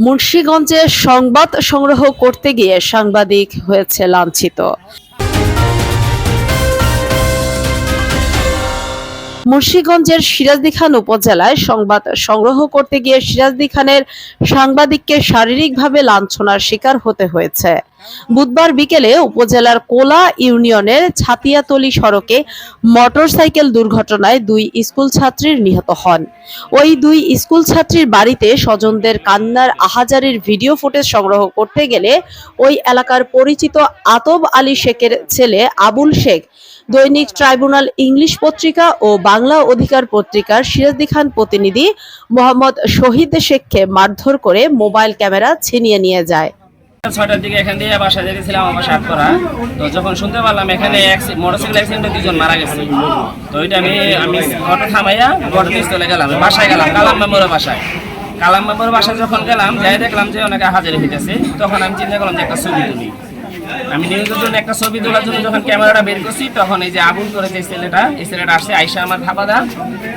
মুন্সীগঞ্জে সংবাদ সংগ্রহ করতে গিয়ে সাংবাদিক হয়েছে লাঞ্ছিত। মুন্সীগঞ্জের সিরাজদি খান উপজেলায় সংবাদ সংগ্রহ করতে গিয়ে সিরাজদি খানের সাংবাদিককে শারীরিকভাবে লাঞ্ছনার শিকার হতে হয়েছে। বুধবার বিকেলে উপজেলার কোলা ইউনিয়নের ছাতিয়াতলি সড়কে মোটরসাইকেল দুর্ঘটনায় দুই স্কুল ছাত্রীর নিহত হন। ওই দুই স্কুল ছাত্রীর বাড়িতে স্বজনদের কান্নার আহাজারির ভিডিও ফুটেজ সংগ্রহ করতে গেলে ওই এলাকার পরিচিত আতব আলী শেখের ছেলে আবুল শেখ দৈনিক ট্রাইব্যুনাল ইংলিশ পত্রিকা ও বাংলা অধিকার পত্রিকার সিরাজদি খান প্রতিনিধি মোহাম্মদ শহীদ শেখকে মারধর করে মোবাইল ক্যামেরা ছিনিয়ে নিয়ে যায়। ছয়টার দিকে এখান দিয়ে বাসা যেতেছিলাম আমার বাসা করা। তো যখন শুনতে পারলাম এখানে মোটরসাইকেল অ্যাক্সিডেন্টে দুজন মারা গেছে। তো ওইটা আমি আমি অটো থামাইয়া ঘটনাস্থলে গেলাম, বাসায় গেলাম, কালাম মেম্বরের বাসায়। কালাম মেম্বরের বাসায় যখন গেলাম, যাই দেখলাম যে অনেকে হাজারি হইতেছে, তখন আমি চিন্তা করলাম যে একটা ছবি তুলি। আমি নিউজের জন্য একটা ছবি তোলার জন্য যখন ক্যামেরাটা বের করছি তখন এই যে আগুন করে যে ছেলেটা এই ছেলেটা আসছে আইসা আমার থাপাদা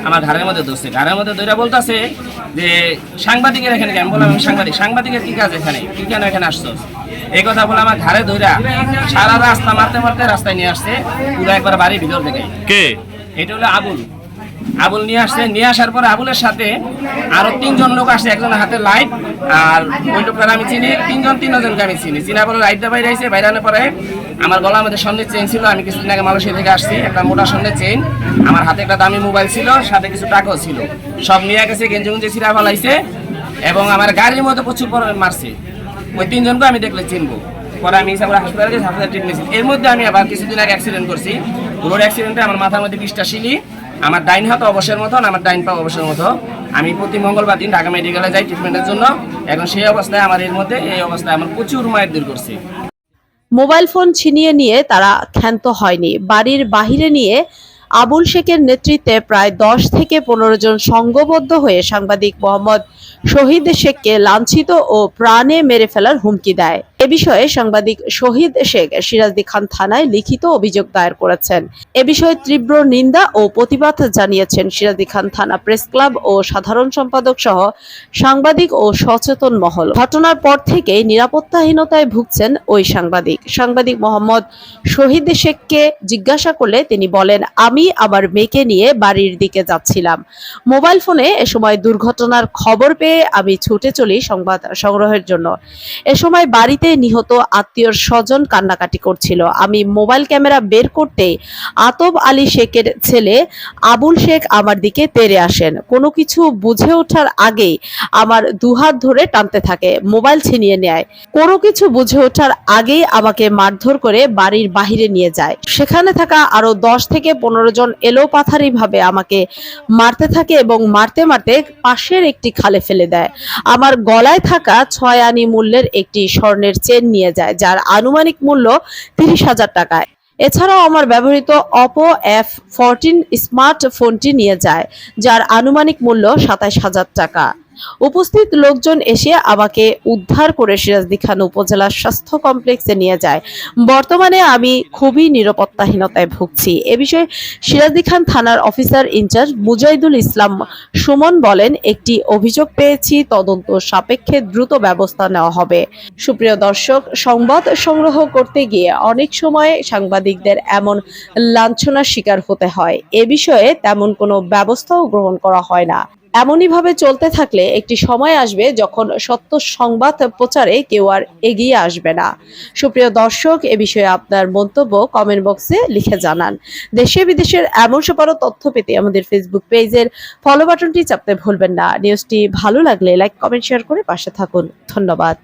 আমার ঘরের মধ্যে ধরছে। ঘরের মধ্যে ধরে বলতেছে যে সাংবাদিকের এখানে কেন? বললাম আমি সাংবাদিক সাংবাদিকের কি কাজ এখানে? কি কেন এখানে আসছো? এই কথা বলে আমার ঘরে ধইরা সারা রাস্তা মারতে মারতে রাস্তায় নিয়ে আসছে পুরো একবার বাড়ির ভিতর থেকে। কে? এটা হলো আবুল আবুল নিয়ে আসছে। নিয়ে আসার পর আবুলের সাথে আরও তিনজন লোক আসছে একজনের হাতে লাইট আর ওই লোকটার আমি চিনি। তিনজন, তিনজনকে আমি চিনি। চিনা পরে লাইটটা বাইরে আইছে, বাইরে আনার পরে আমার গলার মধ্যে স্বর্ণের চেন ছিল। আমি কিছুদিন আগে মালয়েশিয়া থেকে আসছি, একটা মোটা স্বর্ণের চেন আমার হাতে একটা দামি মোবাইল ছিল, সাথে কিছু টাকাও ছিল। সব নিয়ে গেছে গেঞ্জি গুঞ্জি ছিঁড়া ফেলাইছে এবং আমার গাড়ির মধ্যে প্রচুর পরিমাণে মারছে। ওই তিনজনকে আমি দেখলে চিনবো। পরে আমি হিসাবে হাসপাতালে গেছি হাসপাতালে ট্রিটমেন্ট এর মধ্যে আমি আবার কিছুদিন আগে অ্যাক্সিডেন্ট করছি। রোড অ্যাক্সিডেন্টে আমার মাথার মধ্যে বিশটা শিলি আমার ডাইন হাত অবসরের মতন আমার ডাইন পা অবসরের মতো। আমি প্রতি মঙ্গলবার দিন ঢাকা মেডিকেলে যাই ট্রিটমেন্টের জন্য। এখন সেই অবস্থায় আমার এর মধ্যে, এই অবস্থায় আমার প্রচুর মায়ের দূর করছে। মোবাইল ফোন ছিনিয়ে নিয়ে তারা ক্ষান্ত হয়নি। বাড়ির বাহিরে নিয়ে আবুল শেখের নেতৃত্বে প্রায় দশ থেকে পনেরো জন সংঘবদ্ধ হয়ে সাংবাদিক মোহাম্মদ শহীদ শেখকে লাঞ্ছিত ও প্রাণে মেরে ফেলার হুমকি দেয়। এ বিষয়ে সাংবাদিক শহীদ শেখ সিরাজদি খান থানায় লিখিত অভিযোগ দায়ের করেছেন। এ বিষয়ে তীব্র নিন্দা ও প্রতিবাদ জানিয়েছেন সিরাজদি খান থানা প্রেস ক্লাব ও সাধারণ সম্পাদক সহ সাংবাদিক ও সচেতন মহল। ঘটনার পর থেকে নিরাপত্তাহীনতায় ভুগছেন ওই সাংবাদিক। সাংবাদিক মোহাম্মদ শহীদ শেখকে জিজ্ঞাসা করলে তিনি বলেন, আমি আমার মেয়েকে নিয়ে বাড়ির দিকে যাচ্ছিলাম। মোবাইল ফোনে এ সময় দুর্ঘটনার খবর পেয়ে আমি ছুটে চলি সংবাদ সংগ্রহের জন্য। এ সময় বাড়িতে নিহত আত্মীয়র স্বজন কান্নাকাটি করছিল। আমি মোবাইল ক্যামেরা বের করতে আতব আলী শেখের ছেলে আবুল শেখ আমার দিকে তেড়ে আসেন। কোনো কিছু বুঝে ওঠার আগেই আমার দুহাত ধরে টানতে থাকে, মোবাইল ছিনিয়ে নেয়। কোনো কিছু বুঝে ওঠার আগেই আমাকে মারধর করে বাড়ির বাহিরে নিয়ে যায়। সেখানে থাকা আরও দশ থেকে পনেরো জন এলোপাথারি ভাবে আমাকে মারতে থাকে এবং মারতে মারতে পাশের একটি খালে ফেলে দেয়। আমার গলায় থাকা ছয় আনি মূল্যের একটি স্বর্ণের চেন নিয়ে যায়, যার আনুমানিক মূল্য তিরিশ হাজার টাকায়। এছাড়াও আমার ব্যবহৃত অপো এফ ফোরটিন স্মার্টফোনটি নিয়ে যায়, যার আনুমানিক মূল্য সাতাইশ হাজার টাকা। উপস্থিত লোকজন এসে আমাকে উদ্ধার করে সিরাজদি খান উপজেলা স্বাস্থ্য কমপ্লেক্সে নিয়ে যায়। বর্তমানে আমি খুবই নিরাপত্তাহীনতায় ভুগছি। এ বিষয়ে সিরাজদি খান থানার অফিসার ইনচার্জ মুজাহিদুল ইসলাম সুমন বলেন, একটি অভিযোগ পেয়েছি, তদন্ত সাপেক্ষে দ্রুত ব্যবস্থা নেওয়া হবে। সুপ্রিয় দর্শক, সংবাদ সংগ্রহ করতে গিয়ে অনেক সময় সাংবাদিকদের এমন লাঞ্ছনার শিকার হতে হয়। এ বিষয়ে তেমন কোনো ব্যবস্থাও গ্রহণ করা হয় না। এমনই ভাবে চলতে থাকলে একটি সময় আসবে যখন সত্য সংবাদ প্রচারে কেউ আর এগিয়ে আসবে না। সুপ্রিয় দর্শক, এ বিষয়ে আপনার মন্তব্য কমেন্ট বক্সে লিখে জানান। দেশে বিদেশের এমন সবার তথ্য পেতে আমাদের ফেসবুক পেজের ফলো বাটনটি চাপতে ভুলবেন না। নিউজটি ভালো লাগলে লাইক কমেন্ট শেয়ার করে পাশে থাকুন। ধন্যবাদ।